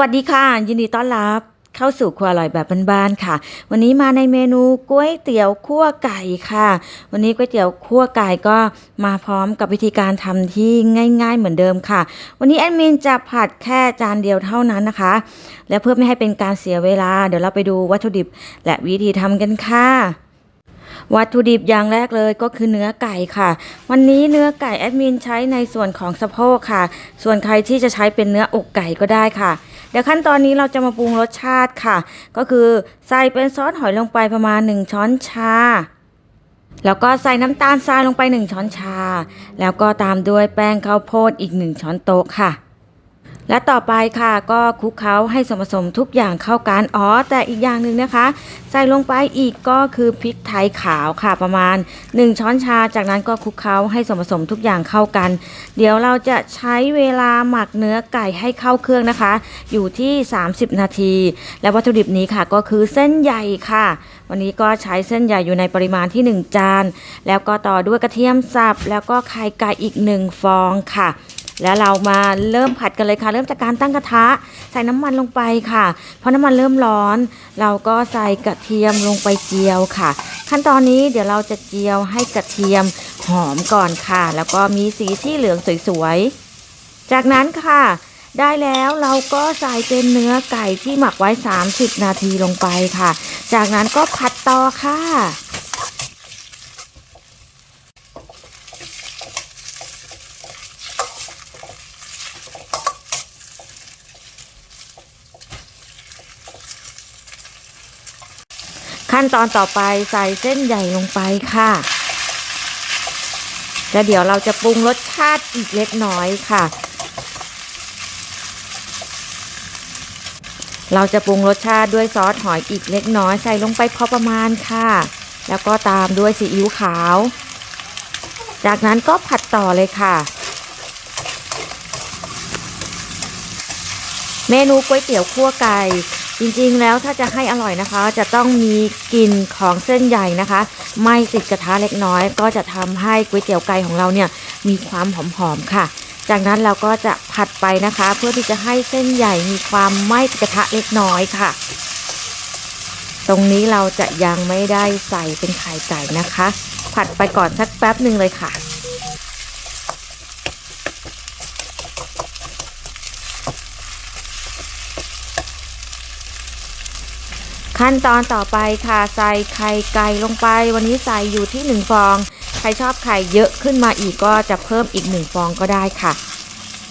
วัสดีค่ะ ยินดีต้อนรับเข้าสู่ครัวอร่อยแบบบ้านๆค่ะ วันนี้มาในเมนูก๋วยเตี๋ยวคั่วไก่ค่ะ วันนี้ก๋วยเตี๋ยวคั่วไก่ก็มาพร้อมกับวิธีการทำที่ง่าย ๆ เหมือนเดิมค่ะ วันนี้แอดมินจะผัดแค่จานเดียวเท่านั้นนะคะ และเพื่อไม่ให้เป็นการเสียเวลา เดี๋ยวเราไปดูวัตถุดิบ และวิธีทำกันค่ะวัตถุดิบอย่างแรกเลยก็คือเนื้อไก่ค่ะ วันนี้เนื้อไก่แอดมินใช้ในส่วนของสะโพกค่ะ ส่วนใครที่จะใช้เป็นเนื้ออกไก่ก็ได้ค่ะ ดี๋ยวขั้นตอนนี้เราจะมาปรุงรสชาติค่ะ ก็คือใส่เป็นซอสหอยลงไปประมาณ 1 ช้อนชา แล้วก็ใส่น้ำตาลทรายลงไป 1 ช้อนชา แล้วก็ตามด้วยแป้งข้าวโพดอีก 1 ช้อนโต๊ะค่ะ และต่อไปค่ะก็คลุกเคล้าให้ส่วนผสมทุกอย่างเข้ากันอ๋อแต่อีกอย่างหนึ่งนะคะ ใส่ลงไปอีกก็คือพริกไทยขาวค่ะประมาณ 1 ช้อนชา จากนั้นก็คลุกเคล้าให้ส่วนผสมทุกอย่างเข้ากัน เดี๋ยวเราจะใช้เวลาหมักเนื้อไก่ให้เข้าเครื่องนะคะ อยู่ที่ 30 นาที และวัตถุดิบนี้ค่ะก็คือเส้นใหญ่ค่ะ วันนี้ก็ใช้เส้นใหญ่อยู่ในปริมาณที่ 1 จาน แล้วก็ต่อด้วยกระเทียมสับแล้วก็ไข่ไก่อีก 1 ฟองค่ะ แล้วเรามาเริ่มผัดกันเลยค่ะ เริ่มจากการตั้งกระทะ ใส่น้ำมันลงไปค่ะพอน้ำมันเริ่มร้อน เราก็ใส่กระเทียมลงไปเจียวค่ะ ขั้นตอนนี้เดี๋ยวเราจะเจียวให้กระเทียมหอมก่อนค่ะ แล้วก็มีสีที่เหลืองสวยๆจากนั้นค่ะได้แล้วเราก็ใส่เป็นเนื้อไก่ที่หมักไว้ 30 นาทีลงไปค่ะ จากนั้นก็ผัดต่อค่ะ ขั้นตอนต่อไปใส่เส้นใหญ่ลงไปค่ะ แล้วเดี๋ยวเราจะปรุงรสชาติอีกเล็กน้อยค่ะ เราจะปรุงรสชาติด้วยซอสหอยอีกเล็กน้อยใส่ลงไปพอประมาณค่ะ แล้วก็ตามด้วยซีอิ๊วขาว จากนั้นก็ผัดต่อเลยค่ะเมนูก๋วยเตี๋ยวคั่วไก่ จริงๆแล้วถ้าจะให้อร่อยนะคะ จะต้องมีกลิ่นของเส้นใหญ่นะคะ ไม่ติดกระทะเล็กน้อย ก็จะทำให้ก๋วยเตี๋ยวไก่ของเราเนี่ยมีความหอมๆค่ะ จากนั้นเราก็จะผัดไปนะคะ เพื่อที่จะให้เส้นใหญ่มีความไม่ติดกระทะเล็กน้อยค่ะ ตรงนี้เราจะยังไม่ได้ใส่เป็นไข่ไก่นะคะ ผัดไปก่อนสักแป๊บหนึ่งเลยค่ะ ขั้นตอนต่อไปค่ะใส่ไข่ไก่ลงไป วันนี้ใส่อยู่ที่ 1 ฟอง ใครชอบไข่เยอะขึ้นมาอีกก็จะเพิ่มอีก 1 ฟองก็ได้ค่ะ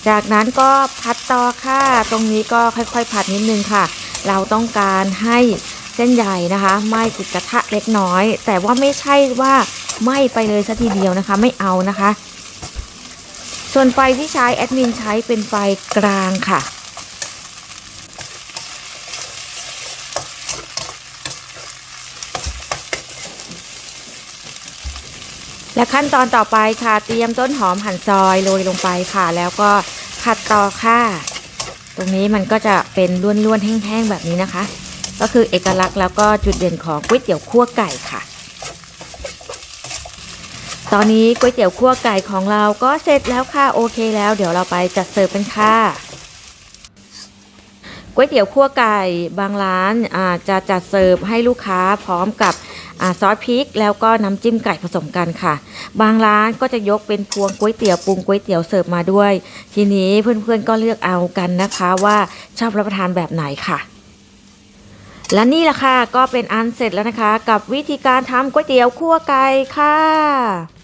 จากนั้นก็ผัดต่อค่ะ ตรงนี้ก็ค่อยๆ ผัดนิดนึงค่ะ เราต้องการให้เส้นใหญ่นะคะไหม้ติดกระทะเล็กน้อย แต่ว่าไม่ใช่ว่าไหม้ไปเลยสัทีเดียวนะคะ ไม่เอานะคะ ส่วนไฟที่ใช้แอดมินใช้เป็นไฟกลางค่ะ และขั้นตอนต่อไปค่ะเตรียมต้นหอมหั่นซอยโรยลงไปค่ะ แล้วก็ผัดต่อค่ะ ตรงนี้มันก็จะเป็นล้วนๆแห้งๆแบบนี้นะคะ ก็คือเอกลักษณ์แล้วก็จุดเด่นของก๋วยเตี๋ยวคั่วไก่ค่ะ ตอนนี้ก๋วยเตี๋ยวคั่วไก่ของเราก็เสร็จแล้วค่ะโอเคแล้ว เดี๋ยวเราไปจัดเสิร์ฟกันค่ะก๋วยเตี๋ยวคั่วไก่บางร้านอาจะจัดเสิร์ฟให้ลูกค้าพร้อมกับ ซอสพริก แล้วก็น้ำจิ้มไก่ผสมกันค่ะ บางร้านก็จะยกเป็นพวงก๋วยเตี๋ยวปรุงก๋วยเตี๋ยวเสิร์ฟมาด้วย ทีนี้เพื่อนๆก็เลือกเอากันนะคะว่าชอบรับประทานแบบไหนค่ะ และนี่แหละค่ะก็เป็นอันเสร็จแล้วนะคะ กับวิธีการทำก๋วยเตี๋ยวคั่วไก่ค่ะ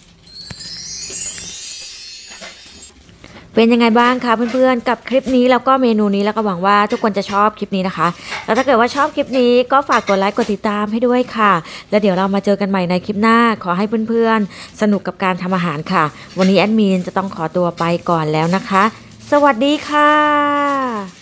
เป็นยังไงบ้างคะเพื่อนๆ กับคลิปนี้แล้วก็เมนูนี้แล้วก็หวังว่าทุกคนจะชอบคลิปนี้นะคะ แล้วถ้าเกิดว่าชอบคลิปนี้ก็ฝากกดไลค์กดติดตามให้ด้วยค่ะ แล้วเดี๋ยวเรามาเจอกันใหม่ในคลิปหน้าขอให้เพื่อนๆ สนุกกับการทำอาหารค่ะ วันนี้แอดมินจะต้องขอตัวไปก่อนแล้วนะคะ สวัสดีค่ะ